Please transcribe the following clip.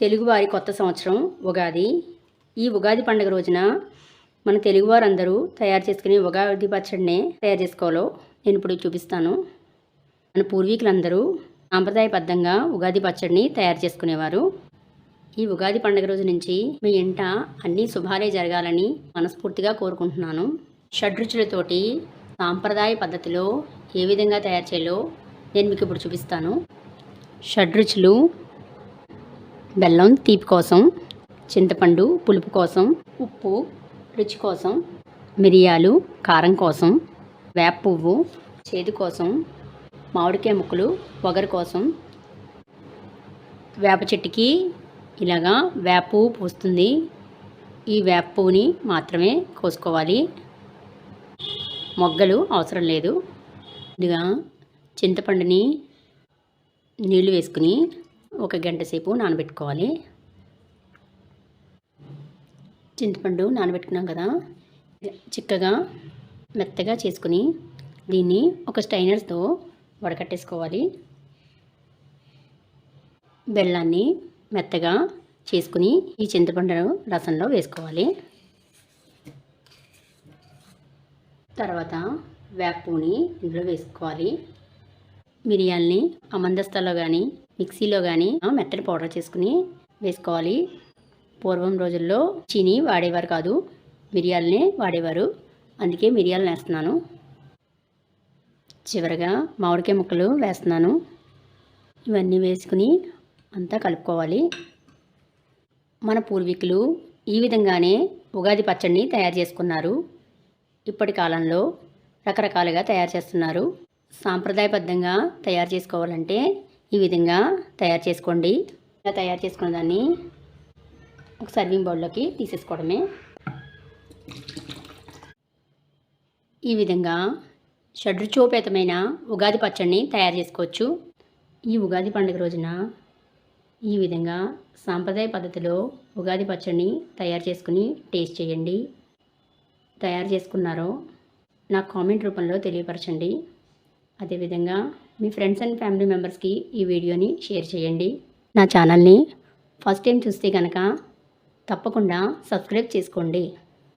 తెలుగువారి కొత్త సంవత్సరం ఉగాది. ఈ ఉగాది పండుగ రోజున మన తెలుగువారందరూ తయారు చేసుకునే ఉగాది పచ్చడినే తయారు చేసుకోవాలో నేను ఇప్పుడు చూపిస్తాను. మన పూర్వీకులందరూ సాంప్రదాయబద్ధంగా ఉగాది పచ్చడిని తయారు చేసుకునేవారు. ఈ ఉగాది పండుగ రోజు నుంచి మీ ఇంట అన్ని శుభాలే జరగాలని మనస్ఫూర్తిగా కోరుకుంటున్నాను. షడ్రుచులతోటి సాంప్రదాయ పద్ధతిలో ఏ విధంగా తయారు చేయాలో నేను మీకు ఇప్పుడు చూపిస్తాను. షడ్రుచులు బెల్లం తీపి కోసం చింతపండు పులుపు కోసం ఉప్పు రుచి కోసం మిరియాలు కారం కోసం వేప పువ్వు చేదు కోసం మామిడికాయ ముక్కలు పొగరు కోసం వేప చెట్టుకి ఇలాగా వేప పువ్వు పూస్తుంది. ఈ వేప పువ్వుని మాత్రమే కోసుకోవాలి. మొగ్గలు అవసరం లేదు. ముందుగా చింతపండుని నీళ్ళు వేసుకుని ఒక గంట సేపు నానబెట్టుకోవాలి. చింతపండు నానబెట్టుకున్నాం కదా. చిక్కగా మెత్తగా చేసుకుని దీన్ని ఒక స్టైనర్తో వడకట్టేసుకోవాలి. బెల్లాన్ని మెత్తగా చేసుకుని ఈ చింతపండును రసంలో వేసుకోవాలి. తర్వాత వేపూని ఇందులో వేసుకోవాలి. మిరియాల్ని ఆ కానీ మిక్సీలో కానీ మెత్తడి పౌడర్ చేసుకుని వేసుకోవాలి. పూర్వం రోజుల్లో చీని వాడేవారు కాదు మిరియాలనే వాడేవారు. అందుకే మిరియాలను వేస్తున్నాను. చివరగా మామిడికాయ ముక్కలు వేస్తున్నాను. ఇవన్నీ వేసుకుని అంతా కలుపుకోవాలి. మన పూర్వీకులు ఈ విధంగానే ఉగాది పచ్చడిని తయారు చేసుకున్నారు. ఇప్పటి కాలంలో రకరకాలుగా తయారు చేస్తున్నారు. సాంప్రదాయబద్ధంగా తయారు చేసుకోవాలంటే ఈ విధంగా తయారు చేసుకోండి. ఇలా తయారు చేసుకున్న దాన్ని ఒక సర్వింగ్ బౌల్లోకి తీసేసుకోవడమే. ఈ విధంగా షడ్రుచోపేతమైన ఉగాది పచ్చడిని తయారు చేసుకోవచ్చు. ఈ ఉగాది పండుగ రోజున ఈ విధంగా సాంప్రదాయ పద్ధతిలో ఉగాది పచ్చడిని తయారు చేసుకుని టేస్ట్ చేయండి. తయారు చేసుకున్నారో నాకు కామెంట్ రూపంలో తెలియపరచండి. అదేవిధంగా మీ ఫ్రెండ్స్ అండ్ ఫ్యామిలీ మెంబర్స్కి ఈ వీడియోని షేర్ చేయండి. నా ఛానల్ని ఫస్ట్ టైం చూస్తే కనుక తప్పకుండా సబ్స్క్రైబ్ చేసుకోండి.